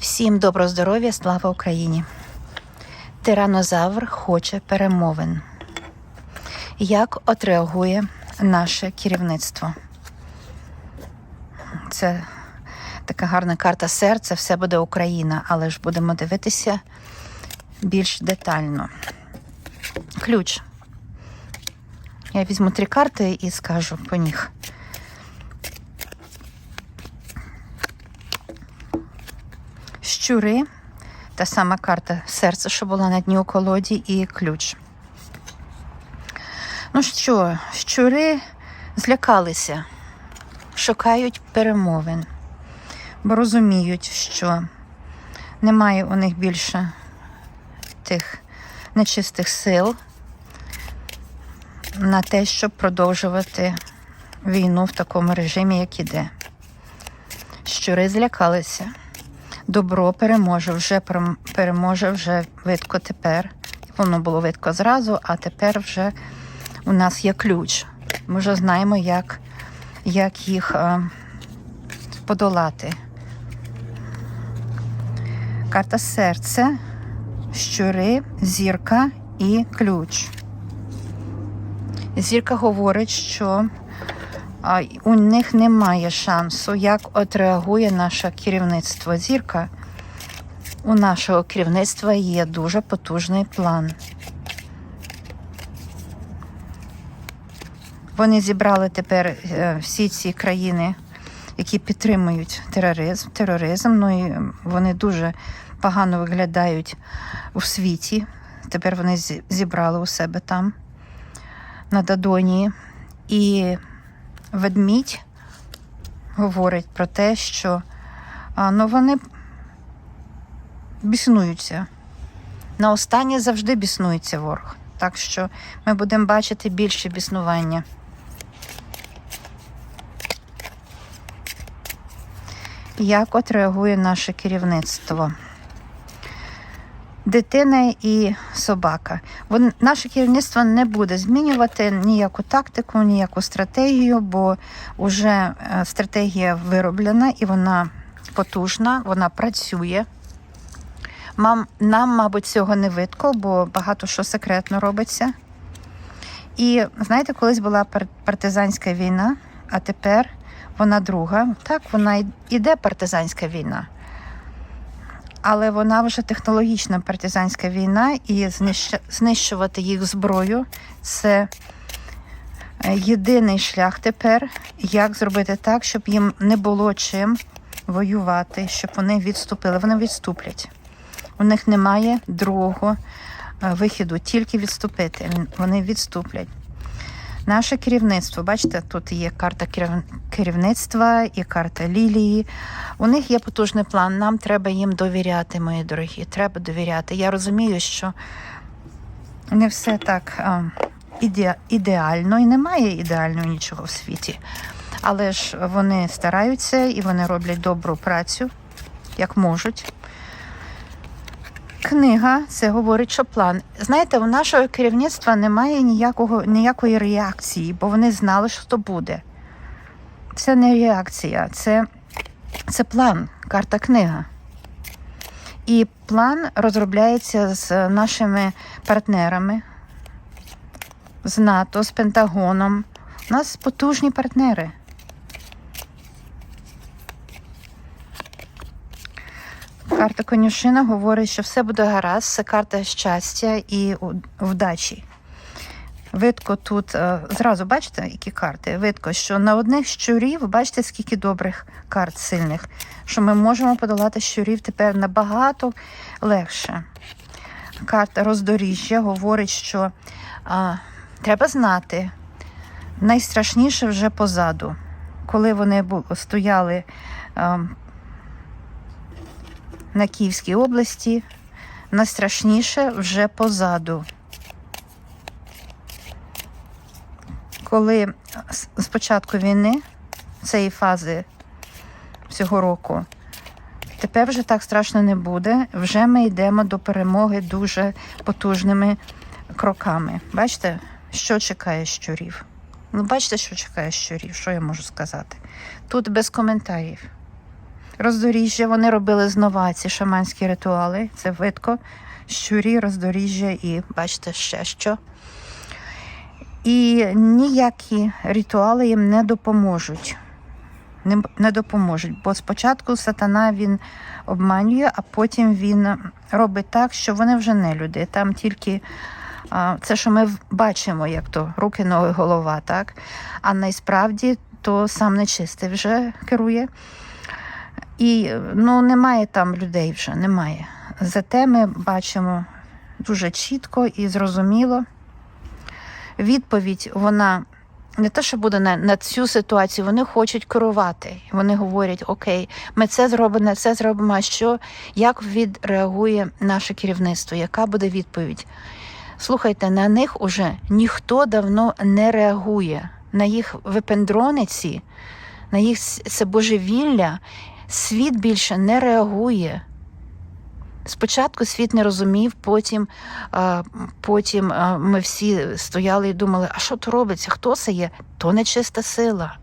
Всім доброго здоров'я, слава Україні! Тиранозавр хоче перемовин. Як отреагує наше керівництво? Це така гарна карта серця, все буде Україна, але ж будемо дивитися більш детально. Ключ. Я візьму три карти і скажу по них. Щури, та сама карта серця, що була на дні у колоді, і ключ. Ну що, щури злякалися, шукають перемовин, бо розуміють, що немає у них більше тих нечистих сил на те, щоб продовжувати війну в такому режимі, як іде. Щури злякалися. Добро переможе, вже переможе вже видко тепер. Воно було видко зразу, а тепер вже у нас є ключ. Ми вже знаємо, як, як їх е, подолати. Карта серце, щури, зірка і ключ. Зірка говорить, що а, у них немає шансу, як отреагує наше керівництво. Зірка у нашого керівництва є дуже потужний план. Вони зібрали тепер е, всі ці країни, які підтримують тероризм, тероризм. Ну і вони дуже погано виглядають у світі. Тепер вони зібрали у себе там, на Дадонії. І ведмідь говорить про те, що ну, вони біснуються. На останнє завжди біснується ворог. Так що ми будемо бачити більше біснування. Як отреагує наше керівництво? Дитина і собака. Вон, наше керівництво не буде змінювати ніяку тактику, ніяку стратегію, бо вже е, стратегія вироблена і вона потужна, вона працює. Мам, нам, мабуть, цього не видко, бо багато що секретно робиться. І знаєте, колись була партизанська війна, а тепер вона друга. Так, вона іде партизанська війна. Але вона вже технологічна партизанська війна, і знищувати їх зброю це е, єдиний шлях тепер, як зробити так, щоб їм не було чим воювати, щоб вони відступили. Вони відступлять. У них немає другого е, вихіду, тільки відступити. Вони відступлять. Наше керівництво, бачите, тут є карта керів- керівництва і карта лілії. У них є потужний план. Нам треба їм довіряти, мої дорогі. Треба довіряти. Я розумію, що не все так іде, ідеально і немає ідеального нічого в світі. Але ж вони стараються і вони роблять добру працю, як можуть. Книга це говорить, що план. Знаєте, у нашого керівництва немає ніякого, ніякої реакції, бо вони знали, що то буде. Це не реакція, це, це план, карта книга. І план розробляється з нашими партнерами, з НАТО, з Пентагоном. У нас потужні партнери. Карта конюшина говорить, що все буде гаразд, це карта щастя і вдачі. Видко тут е, зразу бачите, які карти? Видко, що на одних щурів, бачите, скільки добрих карт сильних, що ми можемо подолати щурів тепер набагато легше. Карта роздоріжжя говорить, що а, треба знати, найстрашніше вже позаду. Коли вони стояли а, на Київській області, найстрашніше вже позаду. Коли з- початку війни, цієї фази цього року, тепер вже так страшно не буде. Вже ми йдемо до перемоги дуже потужними кроками. Бачите, що чекає щурів? Ну, бачите, що чекає щурів, що я можу сказати? Тут без коментарів. Роздоріжжя. Вони робили знова ці шаманські ритуали. Це видко, щурі, роздоріжжя і бачите ще що. І ніякі ритуали їм не допоможуть. Не, не допоможуть. Бо спочатку сатана він обманює, а потім він робить так, що вони вже не люди. Там тільки а, це, що ми бачимо, як то руки, ноги, голова, так? А насправді то сам нечистий вже керує. І ну, немає там людей вже, немає. Зате ми бачимо дуже чітко і зрозуміло. Відповідь, вона не те, що буде на, на цю ситуацію, вони хочуть керувати. Вони говорять: Окей, ми це зробимо, це зробимо. А що, як відреагує наше керівництво? Яка буде відповідь? Слухайте, на них уже ніхто давно не реагує. На їх випендрониці, на їх це божевілля, світ більше не реагує. Спочатку світ не розумів, потім, потім ми всі стояли і думали, а що то робиться? Хто це є? То нечиста сила.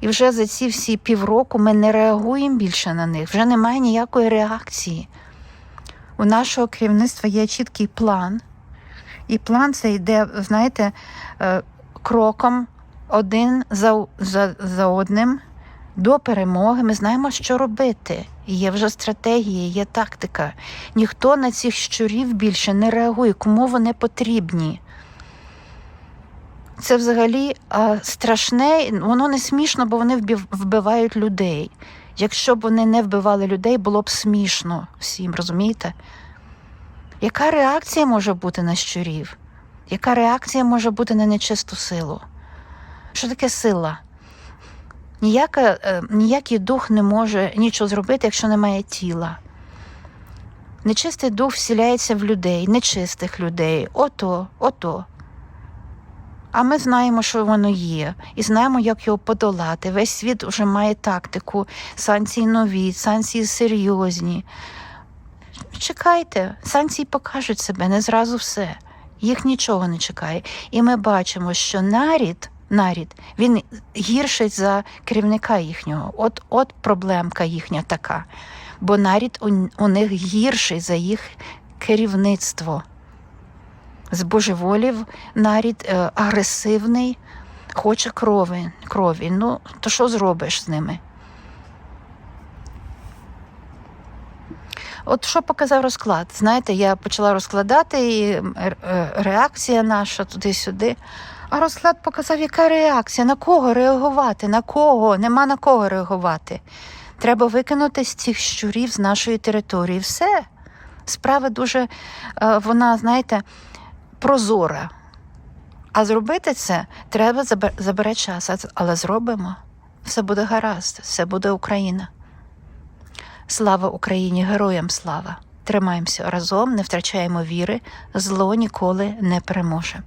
І вже за ці всі півроку ми не реагуємо більше на них, вже немає ніякої реакції. У нашого керівництва є чіткий план, і план це йде, знаєте, е, кроком один за, за, за одним до перемоги. Ми знаємо, що робити. Є вже стратегія, є тактика. Ніхто на цих щурів більше не реагує, кому вони потрібні. Це взагалі страшне, воно не смішно, бо вони вбивають людей. Якщо б вони не вбивали людей, було б смішно всім, розумієте? Яка реакція може бути на щурів? Яка реакція може бути на нечисту силу? Що таке сила? Ніяка, е, ніякий дух не може нічого зробити, якщо немає тіла. Нечистий дух вселяється в людей, нечистих людей. Ото, ото. А ми знаємо, що воно є, і знаємо, як його подолати. Весь світ вже має тактику, санкції нові, санкції серйозні. Чекайте, санкції покажуть себе, не зразу все. Їх нічого не чекає. І ми бачимо, що нарід, нарід він гірший за керівника їхнього. От, от проблемка їхня така. Бо нарід у, у них гірший за їх керівництво. Збожеволів нарід е, агресивний, хоче крові, крові. Ну, то що зробиш з ними? От що показав розклад? Знаєте, я почала розкладати і р- е, реакція наша туди-сюди. А розклад показав, яка реакція, на кого реагувати, на кого, нема на кого реагувати. Треба викинути з цих щурів з нашої території. Все. Справа дуже, е, вона, знаєте, прозора. А зробити це треба забер- забере час, але зробимо. Все буде гаразд, все буде Україна. Слава Україні, героям слава! Тримаємося разом, не втрачаємо віри, зло ніколи не переможе.